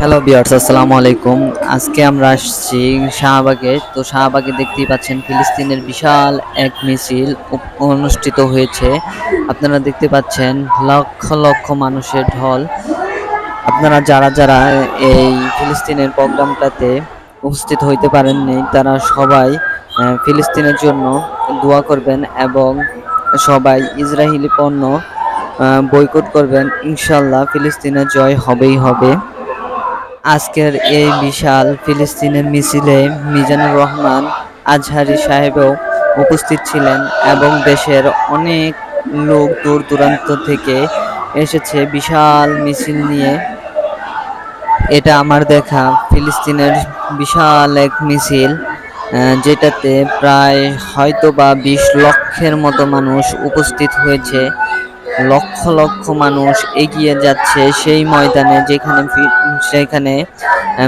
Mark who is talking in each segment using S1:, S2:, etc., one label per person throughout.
S1: Hello বিয়ার্স আসসালামু আলাইকুম। আজকে আমরা আসছি শাহবাগে। তো শাহবাগে দেখতেই পাচ্ছেন ফিলিস্তিনের বিশাল এক মিছিল অনুষ্ঠিত হয়েছে। আপনারা দেখতে পাচ্ছেন লক্ষ লক্ষ মানুষের ঢল। আপনারা যারা যারা এই ফিলিস্তিনের প্রোগ্রামটাতে উপস্থিত হইতে পারেননি, তারা সবাই ফিলিস্তিনের জন্য দোয়া করবেন এবং সবাই ইসরায়েলি পণ্য বয়কট করবেন। ইনশাল্লাহ ফিলিস্তিনের জয় হবেই হবে। আজকের এই বিশাল ফিলিস্তিনের মিছিলে মিজানুর রহমান আজহারি সাহেবও উপস্থিত ছিলেন এবং দেশের অনেক লোক দূর দূরান্ত থেকে এসেছে বিশাল মিছিল নিয়ে। এটা আমার দেখা, ফিলিস্তিনের বিশাল এক মিছিল যেটাতে প্রায় হয়তো বা বিশ লক্ষের মতো মানুষ উপস্থিত হয়েছে। লক্ষ লক্ষ মানুষ এগিয়ে যাচ্ছে সেই ময়দানে যেখানে সেখানে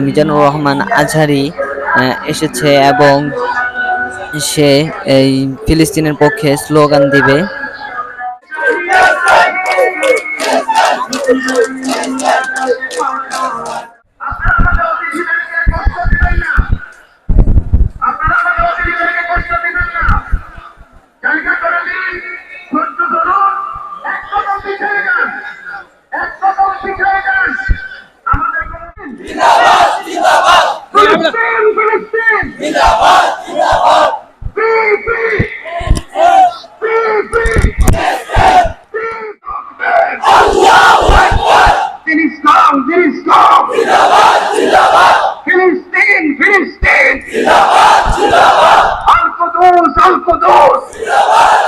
S1: মিজানুর রহমান আজহারি এসেছে এবং সে এই ফিলিস্তিনের পক্ষে স্লোগান দিবে।
S2: পিছিয়ে যান এক শতাংশ পিছিয়ে যান আমাদের জিন্দাবাদ জিন্দাবাদ ফিলিস্তিন ফিলিস্তিন জিন্দাবাদ জিন্দাবাদ পি পি পি পি আল্লাহু আকবার ফিলিস্তিন ফিলিস্তিন জিন্দাবাদ জিন্দাবাদ ফিলিস্তিন ফিলিস্তিন জিন্দাবাদ জিন্দাবাদ আল কুদুস আল কুদুস জিন্দাবাদ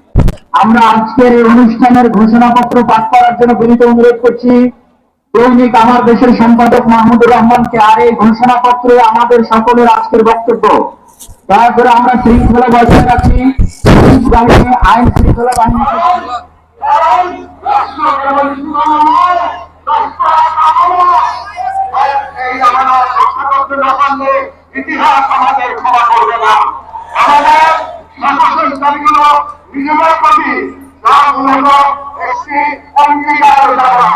S2: আমরা আজকের এই অনুষ্ঠানের ঘোষণাপত্র পাঠ করার জন্য বিনীত অনুরোধ করছি, দৈনিক আমার দেশের সম্পাদক মাহমুদুর রহমানকে আর এই ঘোষণাপত্রে আমাদের সকলের আজকের বক্তব্য। দয়া করে আমরা শৃঙ্খলা বজায় রাখি আইন শৃঙ্খলা বাহিনী। ইতিহাস আমাদের ক্ষমা করবে না আমাদের শাসনকারীগুলো নিজেদের প্রতি তার মূলত একটি অঙ্গীকার দেওয়া